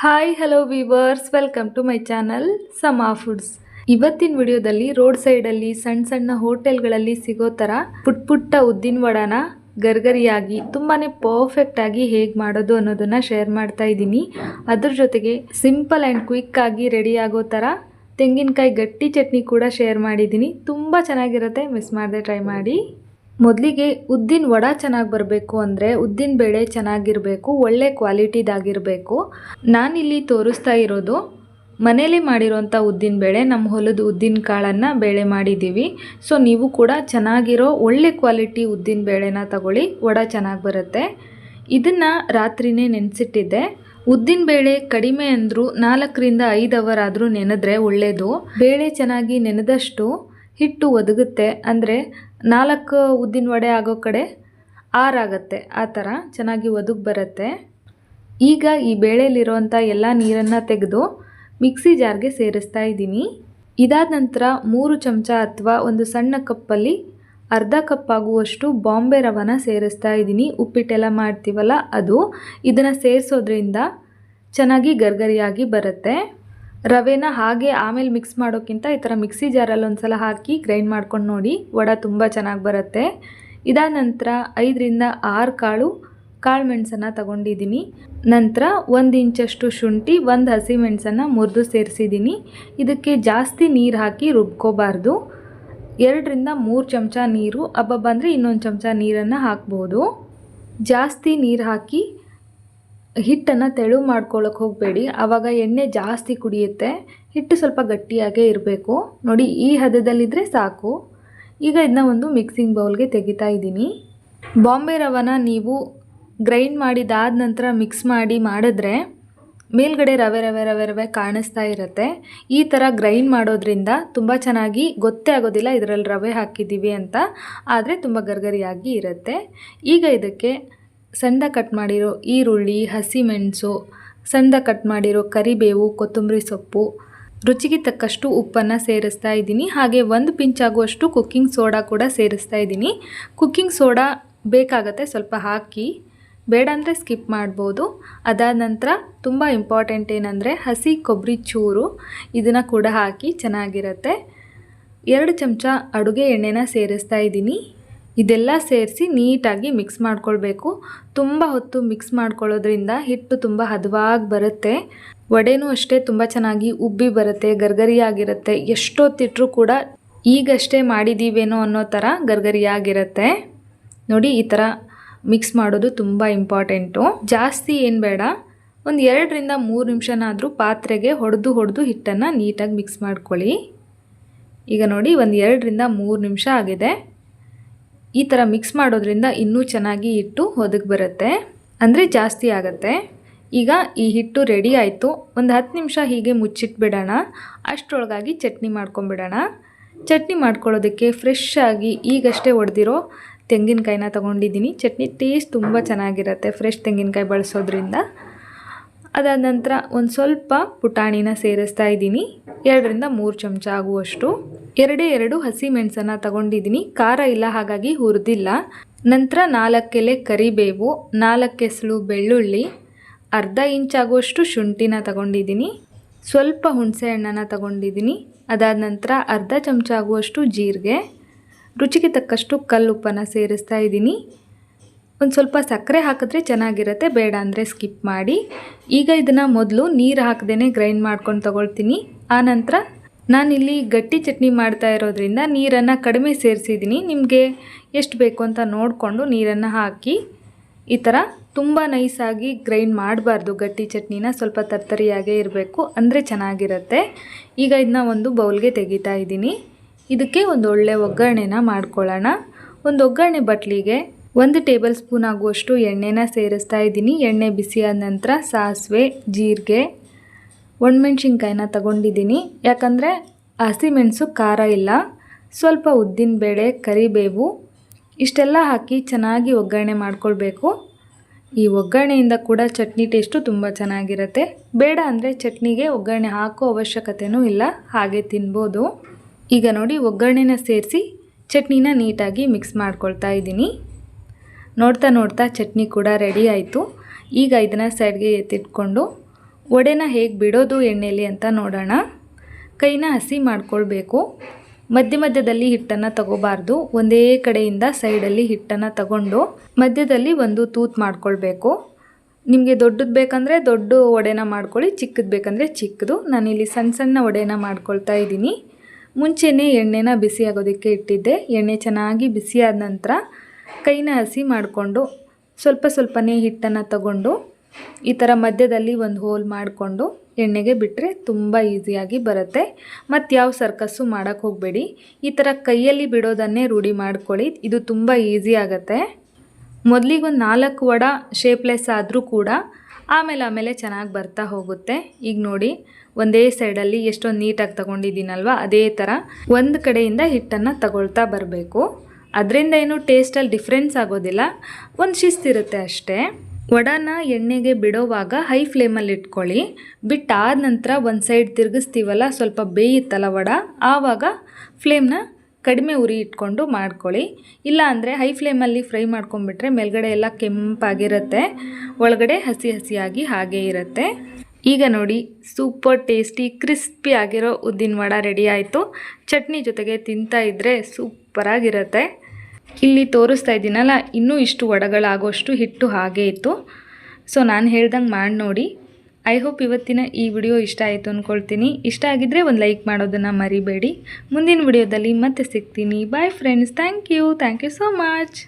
Hi hello viewers welcome to my channel Sama foods ಇವತ್ತಿನ ವಿಡಿಯೋದಲ್ಲಿ road ಸೈಡಲ್ಲಿ ಸಣ್ಣ ಸಣ್ಣ ಹೋಟೆಲ್ಗಳಲ್ಲಿ ಸಿಗೋ ಥರ ಪುಟ್ ಪುಟ್ಟ ಉದ್ದಿನ ವಡಾನ ಗರ್ಗರಿಯಾಗಿ ತುಂಬಾ ಪರ್ಫೆಕ್ಟಾಗಿ ಹೇಗೆ ಮಾಡೋದು ಅನ್ನೋದನ್ನು ಶೇರ್ ಮಾಡ್ತಾ ಇದ್ದೀನಿ. ಅದ್ರ ಜೊತೆಗೆ ಸಿಂಪಲ್ ಆ್ಯಂಡ್ ಕ್ವಿಕ್ ಆಗಿ ರೆಡಿ ಆಗೋ ಥರ ತೆಂಗಿನಕಾಯಿ ಗಟ್ಟಿ ಚಟ್ನಿ ಕೂಡ ಶೇರ್ ಮಾಡಿದ್ದೀನಿ. ತುಂಬ ಚೆನ್ನಾಗಿರುತ್ತೆ. ಮಿಸ್ ಮಾಡದೆ ಟ್ರೈ ಮಾಡಿ. ಮೊದಲಿಗೆ ಉದ್ದಿನ ವಡ ಚೆನ್ನಾಗಿ ಬರಬೇಕು ಅಂದರೆ ಉದ್ದಿನ ಬೇಳೆ ಚೆನ್ನಾಗಿರಬೇಕು, ಒಳ್ಳೆ ಕ್ವಾಲಿಟಿದಾಗಿರಬೇಕು. ನಾನಿಲ್ಲಿ ತೋರಿಸ್ತಾ ಇರೋದು ಮನೇಲಿ ಮಾಡಿರೋಂಥ ಉದ್ದಿನ ಬೇಳೆ, ನಮ್ಮ ಹೊಲದ ಉದ್ದಿನ ಕಾಳನ್ನು ಬೇಳೆ ಮಾಡಿದ್ದೀವಿ. ಸೊ ನೀವು ಕೂಡ ಚೆನ್ನಾಗಿರೋ ಒಳ್ಳೆ ಕ್ವಾಲಿಟಿ ಉದ್ದಿನ ಬೇಳೆನ ತಗೊಳ್ಳಿ, ವಡ ಚೆನ್ನಾಗಿ ಬರುತ್ತೆ. ಇದನ್ನು ರಾತ್ರಿನೇ ನೆನೆಸಿಟ್ಟಿದ್ದೆ. ಉದ್ದಿನ ಬೇಳೆ ಕಡಿಮೆ ಅಂದರೂ ನಾಲ್ಕರಿಂದ ಐದು ಅವರ್ ಆದರೂ ನೆನೆದ್ರೆ ಒಳ್ಳೆಯದು ಬೇಳೆ ಚೆನ್ನಾಗಿ ನೆನೆದಷ್ಟು ಹಿಟ್ಟು ಒದಗುತ್ತೆ. ಅಂದರೆ ನಾಲ್ಕು ಉದ್ದಿನ ವಡೆ ಆಗೋ ಕಡೆ ಆರಾಗತ್ತೆ. ಆ ಥರ ಚೆನ್ನಾಗಿ ಒದಗಿ ಬರುತ್ತೆ. ಈಗ ಈ ಬೇಳೆಯಲ್ಲಿರುವಂಥ ಎಲ್ಲ ನೀರನ್ನು ತೆಗೆದು ಮಿಕ್ಸಿ ಜಾರ್ಗೆ ಸೇರಿಸ್ತಾ ಇದ್ದೀನಿ. ಇದಾದ ನಂತರ ಮೂರು ಚಮಚ ಅಥವಾ ಒಂದು ಸಣ್ಣ ಕಪ್ಪಲ್ಲಿ ಅರ್ಧ ಕಪ್ ಆಗುವಷ್ಟು ಬಾಂಬೆ ರವನ ಸೇರಿಸ್ತಾ ಇದ್ದೀನಿ. ಉಪ್ಪಿಟ್ಟೆಲ್ಲ ಮಾಡ್ತೀವಲ್ಲ ಅದು. ಇದನ್ನು ಸೇರಿಸೋದ್ರಿಂದ ಚೆನ್ನಾಗಿ ಗರ್ಗರಿಯಾಗಿ ಬರುತ್ತೆ. ರವೆನ ಹಾಗೆ ಆಮೇಲೆ ಮಿಕ್ಸ್ ಮಾಡೋಕ್ಕಿಂತ ಈ ಥರ ಮಿಕ್ಸಿ ಜಾರಲ್ಲಿ ಒಂದು ಸಲ ಹಾಕಿ ಗ್ರೈಂಡ್ ಮಾಡ್ಕೊಂಡು ನೋಡಿ. ವಡ ತುಂಬ ಚೆನ್ನಾಗಿ ಬರುತ್ತೆ. ಇದಾದ ನಂತರ ಐದರಿಂದ ಆರು ಕಾಳು ಕಾಳು ಮೆಣಸನ್ನು ತಗೊಂಡಿದ್ದೀನಿ ನಂತರ ಒಂದು ಇಂಚಷ್ಟು ಶುಂಠಿ, ಒಂದು ಹಸಿ ಮೆಣಸನ್ನು ಮುರಿದು ಸೇರಿಸಿದ್ದೀನಿ ಇದಕ್ಕೆ ಜಾಸ್ತಿ ನೀರು ಹಾಕಿ ರುಬ್ಕೋಬಾರ್ದು. ಎರಡರಿಂದ ಮೂರು ಚಮಚ ನೀರು ಹಬ್ಬ ಬಂದರೆ ಇನ್ನೊಂದು ಚಮಚ ನೀರನ್ನು ಹಾಕ್ಬೋದು. ಜಾಸ್ತಿ ನೀರು ಹಾಕಿ ಹಿಟ್ಟನ್ನು ತೆಳು ಮಾಡ್ಕೊಳ್ಳೋಕೆ ಹೋಗಬೇಡಿ. ಆವಾಗ ಎಣ್ಣೆ ಜಾಸ್ತಿ ಕುಡಿಯುತ್ತೆ. ಹಿಟ್ಟು ಸ್ವಲ್ಪ ಗಟ್ಟಿಯಾಗೇ ಇರಬೇಕು. ನೋಡಿ, ಈ ಹದದಲ್ಲಿದ್ದರೆ ಸಾಕು. ಈಗ ಇದನ್ನ ಒಂದು ಮಿಕ್ಸಿಂಗ್ ಬೌಲ್ಗೆ ತೆಗಿತಾ ಇದ್ದೀನಿ. ಬಾಂಬೆ ರವನ ನೀವು ಗ್ರೈಂಡ್ ಮಾಡಿದಾದ ನಂತರ ಮಿಕ್ಸ್ ಮಾಡಿ ಮಾಡಿದ್ರೆ ಮೇಲ್ಗಡೆ ರವೆ ರವೆ ರವೆ ರವೆ ಕಾಣಿಸ್ತಾ ಇರುತ್ತೆ. ಈ ಥರ ಗ್ರೈಂಡ್ ಮಾಡೋದ್ರಿಂದ ತುಂಬ ಚೆನ್ನಾಗಿ ಗೊತ್ತೇ ಆಗೋದಿಲ್ಲ ಇದರಲ್ಲಿ ರವೆ ಹಾಕಿದ್ದೀವಿ ಅಂತ. ಆದರೆ ತುಂಬ ಗರ್ಗರಿಯಾಗಿ ಇರುತ್ತೆ. ಈಗ ಇದಕ್ಕೆ ಸಣ್ಣ ಕಟ್ ಮಾಡಿರೋ ಈರುಳ್ಳಿ ಹಸಿಮೆಣಸು ಸಣ್ಣ ಕಟ್ ಮಾಡಿರೋ ಕರಿಬೇವು, ಕೊತ್ತಂಬರಿ ಸೊಪ್ಪು. ರುಚಿಗೆ ತಕ್ಕಷ್ಟು ಉಪ್ಪನ್ನು ಸೇರಿಸ್ತಾ ಇದ್ದೀನಿ. ಹಾಗೆ ಒಂದು ಪಿಂಚ್ ಆಗುವಷ್ಟು ಕುಕ್ಕಿಂಗ್ ಸೋಡಾ ಕೂಡ ಸೇರಿಸ್ತಾ ಇದ್ದೀನಿ. ಕುಕ್ಕಿಂಗ್ ಸೋಡಾ ಬೇಕಾಗತ್ತೆ ಸ್ವಲ್ಪ ಹಾಕಿ. ಬೇಡ ಅಂದರೆ ಸ್ಕಿಪ್ ಮಾಡ್ಬೋದು. ಅದಾದ ನಂತರ ತುಂಬ ಇಂಪಾರ್ಟೆಂಟ್ ಏನಂದರೆ ಹಸಿ ಕೊಬ್ಬರಿ ಚೂರು. ಇದನ್ನು ಕೂಡ ಹಾಕಿ ಚೆನ್ನಾಗಿರುತ್ತೆ. ಎರಡು ಚಮಚ ಅಡುಗೆ ಎಣ್ಣೆನ ಸೇರಿಸ್ತಾ ಇದ್ದೀನಿ. ಇದೆಲ್ಲ ಸೇರಿಸಿ ನೀಟಾಗಿ ಮಿಕ್ಸ್ ಮಾಡ್ಕೊಳ್ಬೇಕು. ತುಂಬ ಹೊತ್ತು ಮಿಕ್ಸ್ ಮಾಡ್ಕೊಳ್ಳೋದ್ರಿಂದ ಹಿಟ್ಟು ತುಂಬ ಹದವಾಗಿ ಬರುತ್ತೆ. ವಡೆನೂ ಅಷ್ಟೇ ತುಂಬ ಚೆನ್ನಾಗಿ ಉಬ್ಬಿ ಬರುತ್ತೆ, ಗರ್ಗರಿಯಾಗಿರುತ್ತೆ. ಎಷ್ಟೊತ್ತಿಟ್ಟರೂ ಕೂಡ ಈಗಷ್ಟೇ ಮಾಡಿದ್ದೀವೇನೋ ಅನ್ನೋ ಥರ ಗರ್ಗರಿಯಾಗಿರುತ್ತೆ. ನೋಡಿ, ಈ ಥರ ಮಿಕ್ಸ್ ಮಾಡೋದು ತುಂಬ ಇಂಪಾರ್ಟೆಂಟು ಜಾಸ್ತಿ ಏನು ಬೇಡ. ಒಂದು ಎರಡರಿಂದ ಮೂರು ನಿಮಿಷನಾದರೂ ಪಾತ್ರೆಗೆ ಹೊಡೆದು ಹೊಡೆದು ಹಿಟ್ಟನ್ನು ನೀಟಾಗಿ ಮಿಕ್ಸ್ ಮಾಡ್ಕೊಳ್ಳಿ. ಈಗ ನೋಡಿ, ಒಂದು ಎರಡರಿಂದ ಮೂರು ನಿಮಿಷ ಆಗಿದೆ. ಈ ಥರ ಮಿಕ್ಸ್ ಮಾಡೋದ್ರಿಂದ ಇನ್ನೂ ಚೆನ್ನಾಗಿ ಹಿಟ್ಟು ಒದಗಿ ಬರುತ್ತೆ. ಅಂದರೆ ಜಾಸ್ತಿ ಆಗುತ್ತೆ. ಈಗ ಈ ಹಿಟ್ಟು ರೆಡಿ ಆಯಿತು. ಒಂದು ಹತ್ತು ನಿಮಿಷ ಹೀಗೆ ಮುಚ್ಚಿಟ್ಬಿಡೋಣ. ಅಷ್ಟರೊಳಗಾಗಿ ಚಟ್ನಿ ಮಾಡ್ಕೊಂಬಿಡೋಣ. ಚಟ್ನಿ ಮಾಡ್ಕೊಳ್ಳೋದಕ್ಕೆ ಫ್ರೆಶ್ ಆಗಿ ಈಗಷ್ಟೇ ಒಡೆದಿರೋ ತೆಂಗಿನಕಾಯಿನ ತೊಗೊಂಡಿದ್ದೀನಿ. ಚಟ್ನಿ ಟೇಸ್ಟ್ ತುಂಬ ಚೆನ್ನಾಗಿರುತ್ತೆ ಫ್ರೆಶ್ ತೆಂಗಿನಕಾಯಿ ಬಳಸೋದ್ರಿಂದ. ಅದಾದ ನಂತರ ಒಂದು ಸ್ವಲ್ಪ ಪುಟಾಣಿನ ಸೇರಿಸ್ತಾ ಇದ್ದೀನಿ. ಎರಡರಿಂದ ಮೂರು ಚಮಚ ಆಗುವಷ್ಟು. ಎರಡೇ ಎರಡು ಹಸಿ ಮೆಣಸನ್ನು ತಗೊಂಡಿದ್ದೀನಿ. ಖಾರ ಇಲ್ಲ, ಹಾಗಾಗಿ ಹುರಿದಿಲ್ಲ. ನಂತರ ನಾಲ್ಕೆಲೆ ಕರಿಬೇವು ನಾಲ್ಕೆಸಳು ಬೆಳ್ಳುಳ್ಳಿ, ಅರ್ಧ ಇಂಚಾಗುವಷ್ಟು ಶುಂಠಿನ ತಗೊಂಡಿದ್ದೀನಿ. ಸ್ವಲ್ಪ ಹುಣಸೆ ಹಣ್ಣನ್ನು ತಗೊಂಡಿದ್ದೀನಿ. ಅದಾದ ನಂತರ ಅರ್ಧ ಚಮಚ ಆಗುವಷ್ಟು ಜೀರಿಗೆ, ರುಚಿಗೆ ತಕ್ಕಷ್ಟು ಕಲ್ಲುಪ್ಪನ್ನು ಸೇರಿಸ್ತಾ ಇದ್ದೀನಿ. ಒಂದು ಸ್ವಲ್ಪ ಸಕ್ಕರೆ ಹಾಕಿದ್ರೆ ಚೆನ್ನಾಗಿರುತ್ತೆ, ಬೇಡ ಅಂದರೆ ಸ್ಕಿಪ್ ಮಾಡಿ. ಈಗ ಇದನ್ನು ಮೊದಲು ನೀರು ಹಾಕದೇ ಗ್ರೈಂಡ್ ಮಾಡ್ಕೊಂಡು ತಗೊಳ್ತೀನಿ. ಆನಂತರ ನಾನಿಲ್ಲಿ ಗಟ್ಟಿ ಚಟ್ನಿ ಮಾಡ್ತಾ ಇರೋದ್ರಿಂದ ನೀರನ್ನು ಕಡಿಮೆ ಸೇರಿಸಿದ್ದೀನಿ. ನಿಮಗೆ ಎಷ್ಟು ಬೇಕು ಅಂತ ನೋಡಿಕೊಂಡು ನೀರನ್ನು ಹಾಕಿ ಈ ಥರ ತುಂಬ ನೈಸಾಗಿ ಗ್ರೈಂಡ್ ಮಾಡಬಾರ್ದು. ಗಟ್ಟಿ ಚಟ್ನಿನ ಸ್ವಲ್ಪ ತರ್ತರಿಯಾಗೇ ಇರಬೇಕು. ಅಂದರೆ ಚೆನ್ನಾಗಿರುತ್ತೆ. ಈಗ ಇದನ್ನ ಒಂದು ಬೌಲ್ಗೆ ತೆಗಿತಾ ಇದ್ದೀನಿ. ಇದಕ್ಕೆ ಒಂದು ಒಳ್ಳೆ ಒಗ್ಗರಣೆನ ಮಾಡ್ಕೊಳ್ಳೋಣ. ಒಂದು ಒಗ್ಗರಣೆ ಬಟ್ಲಿಗೆ ಒಂದು ಟೇಬಲ್ ಸ್ಪೂನ್ ಆಗುವಷ್ಟು ಎಣ್ಣೆನ ಸೇರಿಸ್ತಾ ಇದ್ದೀನಿ. ಎಣ್ಣೆ ಬಿಸಿಯಾದ ನಂತರ ಸಾಸಿವೆ, ಜೀರಿಗೆ ಒಣಮೆಣ್ಸಿನ್ಕಾಯಿನ ತಗೊಂಡಿದ್ದೀನಿ. ಯಾಕಂದರೆ ಹಸಿಮೆಣಸು ಖಾರ ಇಲ್ಲ. ಸ್ವಲ್ಪ ಉದ್ದಿನಬೇಳೆ ಕರಿಬೇವು, ಇಷ್ಟೆಲ್ಲ ಹಾಕಿ ಚೆನ್ನಾಗಿ ಒಗ್ಗರಣೆ ಮಾಡ್ಕೊಳ್ಬೇಕು. ಈ ಒಗ್ಗರಣೆಯಿಂದ ಕೂಡ ಚಟ್ನಿ ಟೇಸ್ಟು ತುಂಬ ಚೆನ್ನಾಗಿರುತ್ತೆ. ಬೇಡ ಅಂದರೆ ಚಟ್ನಿಗೆ ಒಗ್ಗರಣೆ ಹಾಕೋ ಅವಶ್ಯಕತೆಯೂ ಇಲ್ಲ. ಹಾಗೆ ತಿನ್ಬೋದು. ಈಗ ನೋಡಿ ಒಗ್ಗರಣೆನ ಸೇರಿಸಿ ಚಟ್ನಿನ ನೀಟಾಗಿ ಮಿಕ್ಸ್ ಮಾಡ್ಕೊಳ್ತಾ ಇದ್ದೀನಿ. ನೋಡ್ತಾ ನೋಡ್ತಾ ಚಟ್ನಿ ಕೂಡ ರೆಡಿ ಆಯಿತು. ಈಗ ಇದನ್ನು ಸೈಡ್ಗೆ ಎತ್ತಿಟ್ಕೊಂಡು ವಡೆನ ಹೇಗೆ ಬಿಡೋದು ಎಣ್ಣೆಯಲ್ಲಿ ಅಂತ ನೋಡೋಣ. ಕೈನ ಹಸಿ ಮಾಡ್ಕೊಳ್ಬೇಕು. ಮಧ್ಯ ಮಧ್ಯದಲ್ಲಿ ಹಿಟ್ಟನ್ನು ತಗೋಬಾರ್ದು. ಒಂದೇ ಕಡೆಯಿಂದ ಸೈಡಲ್ಲಿ ಹಿಟ್ಟನ್ನು ತಗೊಂಡು ಮಧ್ಯದಲ್ಲಿ ಒಂದು ತೂತ್ ಮಾಡ್ಕೊಳ್ಬೇಕು. ನಿಮಗೆ ದೊಡ್ಡದು ಬೇಕಂದರೆ ದೊಡ್ಡ ವಡೆನ ಮಾಡ್ಕೊಳ್ಳಿ, ಚಿಕ್ಕದು ಬೇಕಂದರೆ ಚಿಕ್ಕದು. ನಾನಿಲ್ಲಿ ಸಣ್ಣ ಸಣ್ಣ ವಡೆನ ಮಾಡ್ಕೊಳ್ತಾ ಇದ್ದೀನಿ. ಮುಂಚೆನೇ ಎಣ್ಣೆನ ಬಿಸಿ ಆಗೋದಕ್ಕೆ ಇಟ್ಟಿದ್ದೆ. ಎಣ್ಣೆ ಚೆನ್ನಾಗಿ ಬಿಸಿಯಾದ ನಂತರ ಕೈನ ಹಸಿ ಮಾಡಿಕೊಂಡು ಸ್ವಲ್ಪ ಸ್ವಲ್ಪನೇ ಹಿಟ್ಟನ್ನು ತಗೊಂಡು ಈ ಥರ ಮಧ್ಯದಲ್ಲಿ ಒಂದು ಹೋಲ್ ಮಾಡಿಕೊಂಡು ಎಣ್ಣೆಗೆ ಬಿಟ್ಟರೆ ತುಂಬ ಈಸಿಯಾಗಿ ಬರುತ್ತೆ. ಮತ್ತು ಯಾವ ಸರ್ಕಸ್ಸು ಮಾಡೋಕ್ಕೆ ಹೋಗಬೇಡಿ. ಈ ಥರ ಕೈಯಲ್ಲಿ ಬಿಡೋದನ್ನೇ ರೂಢಿ ಮಾಡ್ಕೊಳ್ಳಿ. ಇದು ತುಂಬ ಈಸಿ ಆಗುತ್ತೆ. ಮೊದಲಿಗೊಂದು ನಾಲ್ಕು ವಡ ಶೇಪ್ಲೆಸ್ ಆದರೂ ಕೂಡ ಆಮೇಲೆ ಆಮೇಲೆ ಚೆನ್ನಾಗಿ ಬರ್ತಾ ಹೋಗುತ್ತೆ. ಈಗ ನೋಡಿ, ಒಂದೇ ಸೈಡಲ್ಲಿ ಎಷ್ಟೊಂದು ನೀಟಾಗಿ ತಗೊಂಡಿದ್ದೀನಲ್ವ? ಅದೇ ಥರ ಒಂದು ಕಡೆಯಿಂದ ಹಿಟ್ಟನ್ನು ತಗೊಳ್ತಾ ಬರಬೇಕು. ಅದರಿಂದ ಏನು ಟೇಸ್ಟಲ್ಲಿ ಡಿಫ್ರೆನ್ಸ್ ಆಗೋದಿಲ್ಲ. ಒಂದು ಶಿಸ್ತಿರುತ್ತೆ ಅಷ್ಟೇ. ವಡಾನ ಎಣ್ಣೆಗೆ ಬಿಡೋವಾಗ ಹೈ ಫ್ಲೇಮಲ್ಲಿ ಇಟ್ಕೊಳ್ಳಿ. ಬಿಟ್ಟಾದ ನಂತರ ಒಂದು ಸೈಡ್ ತಿರುಗಿಸ್ತೀವಲ್ಲ, ಸ್ವಲ್ಪ ಬೇಯುತ್ತಲ್ಲ ವಡ? ಆವಾಗ ಫ್ಲೇಮ್ನ ಕಡಿಮೆ ಉರಿ ಇಟ್ಕೊಂಡು ಮಾಡ್ಕೊಳ್ಳಿ. ಇಲ್ಲ ಅಂದರೆ ಹೈ ಫ್ಲೇಮಲ್ಲಿ ಫ್ರೈ ಮಾಡ್ಕೊಂಬಿಟ್ರೆ ಮೇಲ್ಗಡೆ ಎಲ್ಲ ಕೆಂಪಾಗಿರುತ್ತೆ. ಒಳಗಡೆ ಹಸಿ ಹಸಿಯಾಗಿ ಹಾಗೇ ಇರುತ್ತೆ. ಈಗ ನೋಡಿ ಸೂಪರ್ ಟೇಸ್ಟಿ ಕ್ರಿಸ್ಪಿ ಆಗಿರೋ ಉದ್ದಿನ ವಡ ರೆಡಿ ಆಯಿತು. ಚಟ್ನಿ ಜೊತೆಗೆ ತಿಂತಾ ಇದ್ದರೆ ಸೂಪರಾಗಿರುತ್ತೆ ಇಲ್ಲಿ ತೋರಿಸ್ತಾ ಇದ್ದೀನಲ್ಲ, ಇನ್ನೂ ಇಷ್ಟು ಒಡಗಳಾಗೋಷ್ಟು ಹಿಟ್ಟು ಹಾಗೇ ಇತ್ತು. ಸೊ ನಾನು ಹೇಳ್ದಂಗೆ ಮಾಡಿ ನೋಡಿ. ಐ ಹೋಪ್ ಇವತ್ತಿನ ಈ ವಿಡಿಯೋ ಇಷ್ಟ ಆಯಿತು ಅಂದ್ಕೊಳ್ತೀನಿ ಇಷ್ಟ ಆಗಿದ್ದರೆ ಒಂದು ಲೈಕ್ ಮಾಡೋದನ್ನು ಮರಿಬೇಡಿ. ಮುಂದಿನ ವಿಡಿಯೋದಲ್ಲಿ ಮತ್ತೆ ಸಿಗ್ತೀನಿ. Bye friends thank you thank you so much